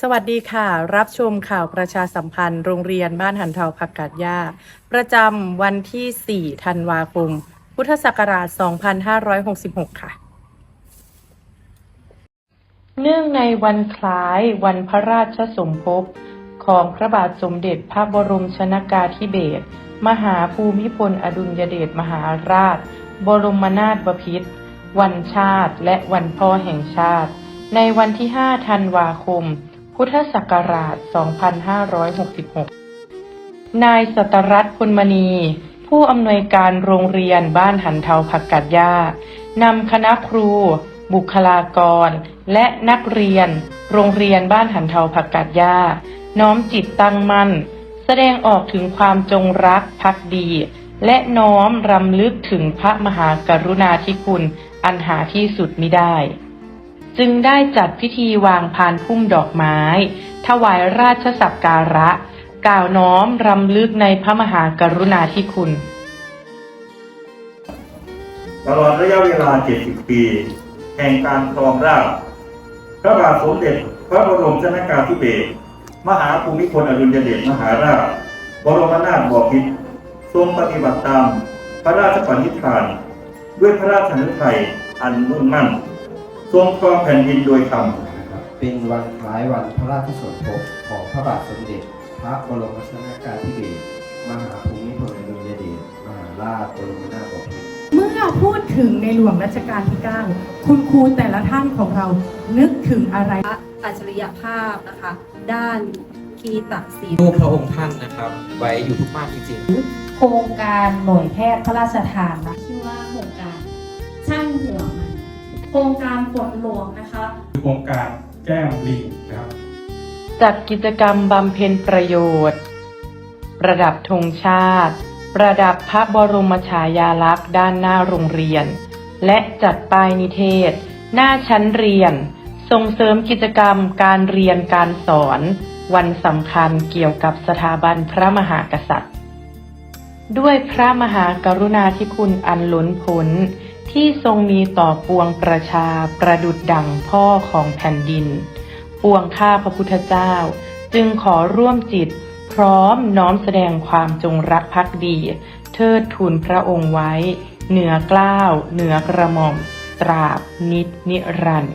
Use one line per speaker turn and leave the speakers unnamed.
สวัสดีค่ะ รับชมข่าวประชาสัมพันธ์โรงเรียนบ้านหันเทาผักกาดหญ้าประจำวันที่ 4 ธันวาคม พุทธศักราช 2566 ค่ะ เนื่องในวันคล้ายวันพระราชสมภพของพระบาทสมเด็จพระบรมชนากาธิเบศรมหาภูมิพลอดุลยเดชมหาราช บรมนาถบพิตรวันชาติและวันพ่อแห่งชาติ ในวันที่ 5 ธันวาคม พุทธศักราช 2566 นายสตรัตพลมณี ผู้อำนวยการโรงเรียนบ้านหันเทาผักกัดหญ้านำคณะครู บุคลากร และนักเรียน โรงเรียนบ้านหันเทาผักกัดหญ้าน้อมจิตตั้งมั่น แสดงออกถึงความจงรักภักดี และน้อมรำลึกถึงพระมหากรุณาธิคุณอันหาที่สุดมิได้ จึงได้จัดพิธีวางพานพุ่มดอกไม้ ถวายราชสักการะ กล่าวน้อมรำลึกในพระมหากรุณาธิคุณ
ตลอดระยะเวลา 70 ปี แห่งการครองราชพระบาทสมเด็จพระบรมชนากาธิเบศรมหาภูมิพลอดุลยเดชมหาราช บรมนาถบพิตรทรงปฏิบัติตาม พระราชปณิธาน ด้วยพระราชฤทัยอันมุ่งมั่น ทรงครองแผ่นดินโดยธรรม
นะครับเป็นวันคล้ายวันพระราชสมภพของพระบาทสมเด็จ พระบรมชนากาธิเบศรมหาภูมิพลอดุลยเดชมหาราชบรมนาถบพิตร
เมื่อพูดถึงในหลวงรัชกาลที่ 9 คุณครูแต่ละท่านของเรานึกถึงอะไร
พระอัจฉริยภาพนะคะ ด้านคีตศิลป์
รูปพระองค์ท่านนะครับ ไว้อยู่ทุกบ้านจริงๆ
โครงการหน่วยแพทย์พระราชทานนะ
ครงการฝนหลวงนะคะ
โครงการแก้มลิงนะครับ
จัดกิจกรรมบำเพ็ญประโยชน์ ประดับธงชาติ ประดับพระบรมฉายาลักษณ์ด้านหน้าโรงเรียน และจัดป้ายนิเทศ หน้าชั้นเรียน ส่งเสริมกิจกรรมการเรียนการสอน วันสำคัญเกี่ยวกับสถาบันพระมหากษัตริย์ ด้วยพระมหากรุณาธิคุณอันล้นพ้น ที่ทรงมีต่อปวงประชาประดุดดังพ่อของแผ่นดิน ปวงข้าพระพุทธเจ้า จึงขอร่วมจิต พร้อมน้อมแสดงความจงรักภักดี เทิดทูนพระองค์ไว้ เหนือเกล้าว เหนือกระหม่อม ตราบนิจนิรันดร์